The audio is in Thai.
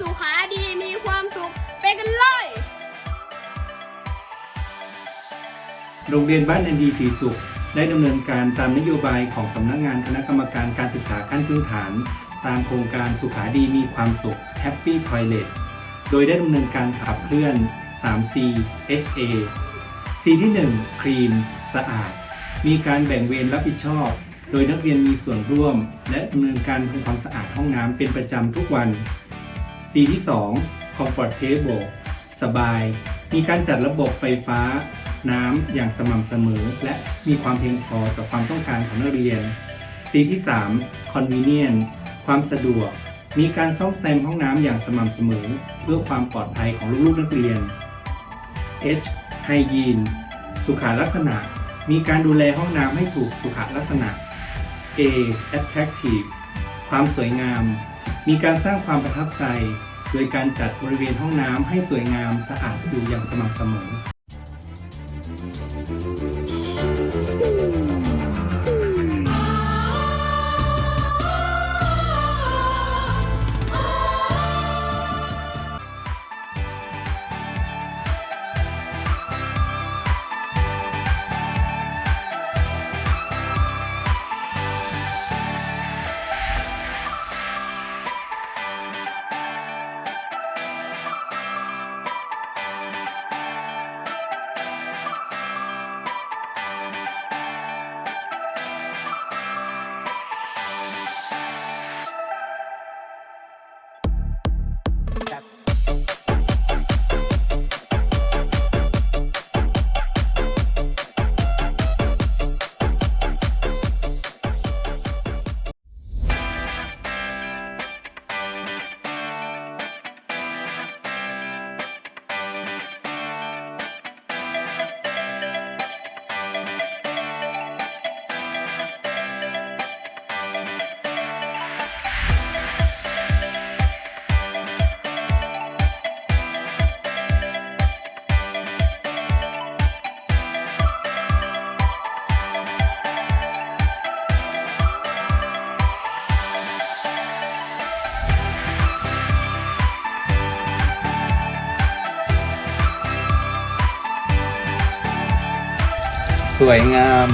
สุขาดีมีความสุขไปกันเลย โรงเรียนบ้านเนนดีศรีสุข ได้ดำเนินการตามนโยบายของสำนักงานคณะกรรมการการศึกษาขั้นพื้นฐาน ตามโครงการสุขาดีมีความสุข Happy Toilet โดยได้ดำเนินการขับเคลื่อน 3C HA C ที่ 1คลีนสะอาด มีการแบ่งเวรรับผิดชอบ โดยนักเรียนมีส่วนร่วม และดำเนินการทำความสะอาดห้องน้ำเป็นประจำทุกวัน C ที่ 2 Comfortable สบาย มีการจัดระบบไฟฟ้า น้ำอย่างสม่ำเสมอ และมีความเพียงพอต่อความต้องการของนักเรียน C ที่ 3 Convenient ความสะดวก มีการซ่อมแซมห้องน้ำอย่างสม่ำเสมอ เพื่อความปลอดภัยของลูกๆนักเรียน H Hygiene สุขลักษณะ มีการดูแลห้องน้ำให้ถูกสุขลักษณะ A Attractive ความสวยงาม มีการสร้างความประทับใจ โดยการจัดบริเวณห้องน้ำให้สวยงามสะอาดอยู่อย่างสม่ำเสมอ สวยงาม